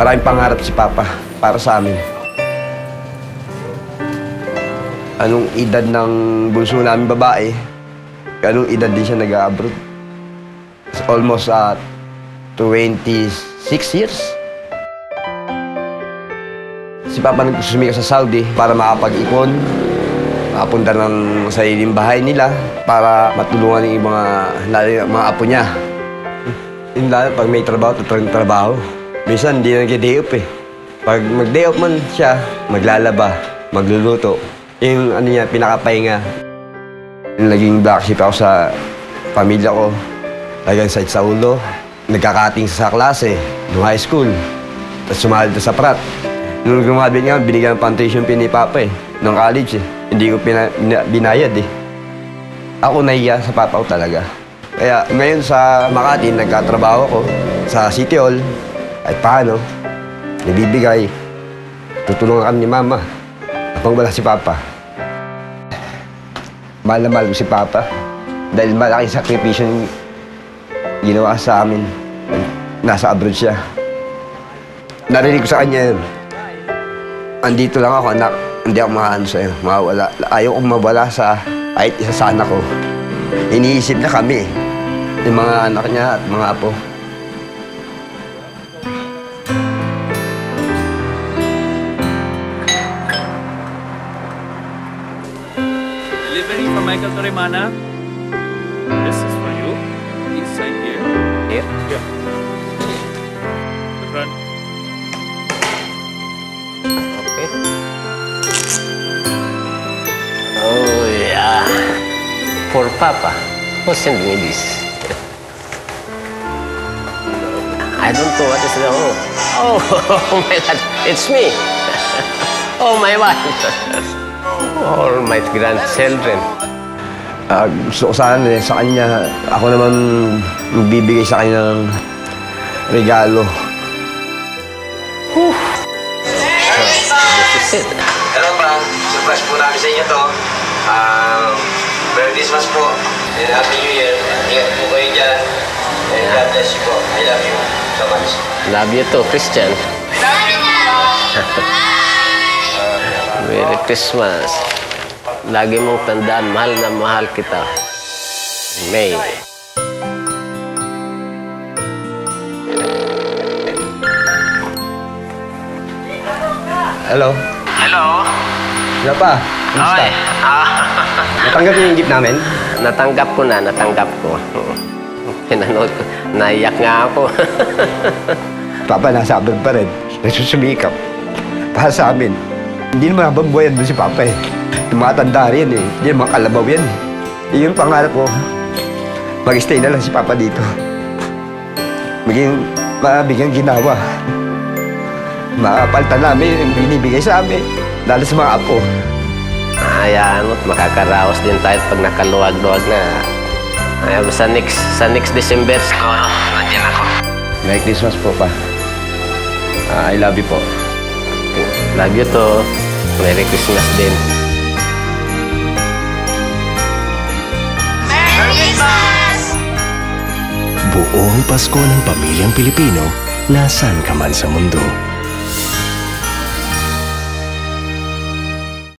Maraming pangarap si Papa para sa amin. Anong edad ng bunso namin babae, anong edad din siya nag-abroad. Almost at 26 years. Si Papa nagsusumika sa Saudi para makapag-ipon, makapunta ng sariling bahay nila para matulungan yung mga, lalo mga apo niya. Yung lalo, pag may trabaho, tutuloy ng trabaho. Minsan, hindi na nag-day off eh. Pag mag-day off man siya, maglalaba, magluluto. Yung ano niya, pinakapahinga. Naging black sheep ako sa pamilya ko. Lagang side sa ulo. Nagkakating sa klase, nung high school. Tapos doon sa Prat. Nung gumabit nga, binigyan ng pantation pin ni Papa eh. Nung college eh. Hindi ko pina, bina- binayad eh. Ako nahiya sa papa ko talaga. Kaya ngayon sa Makati, nagkatrabaho ko sa City Hall. At paano, nabibigay. Tutulungan kami ni Mama. Kapag wala si Papa. Mahal na mahal si Papa. Dahil malaki sakripisyo yung ginawa sa amin. Nasa abroad siya. Narinig ko sa kanya yun. Andito lang ako, anak. Hindi ako makaano sa'yo. Mawala. Ayaw kong mawala sa kahit isa sa anak ko. Iniisip na kami. Yung mga anak niya at mga apo. Delivery from Michael Toremana. This is for you. Please sign here. Here? Yeah. The front. Okay. Oh, yeah. For Papa. Who sent me this? I don't know what is the... Oh, oh, oh my God. It's me. oh, my wife. All my grandchildren. Ah, gusto ko sana eh, sa kanya, ako naman magbibigay sa kanya ng regalo. This is it. Hello pa, surprise po namin sa inyo to. Um, Merry Christmas po. And Happy New Year. Ingat po kayo dyan. And God bless you po. I love you so much. Love you too, Christian. Merry Christmas. Lagi mong tandaan, mahal na mahal kita. May. Hello. Hello? Hello pa. Kumusta? Ah, Natanggap niyo yung gift namin? natanggap ko na, natanggap ko. Pinanood ko. Naiyak nga ako. Papa, nasa abroad pa rin. Nagsusumikap. Para sa amin. Hindi naman habang buhay doon si Papa eh. Tumatanda rin eh. Hindi naman kalabaw yan eh. Yun yung pangarap ko. Mag-stay na lang si Papa dito. Maging mabigyan ginawa. Makapaltan namin yung binibigay sa amin. Lalo sa mga apo. Hayaan mo't makakaraos din tayo pag nakaluwag-luwag na. Ayaw, sa next, sa next December, siguro, nandiyan ako. Merry Christmas po pa. Ah, I love you po. Love you to. Merry Christmas din. Buong Pasko ng pamilyang Pilipino, nasan ka man sa mundo.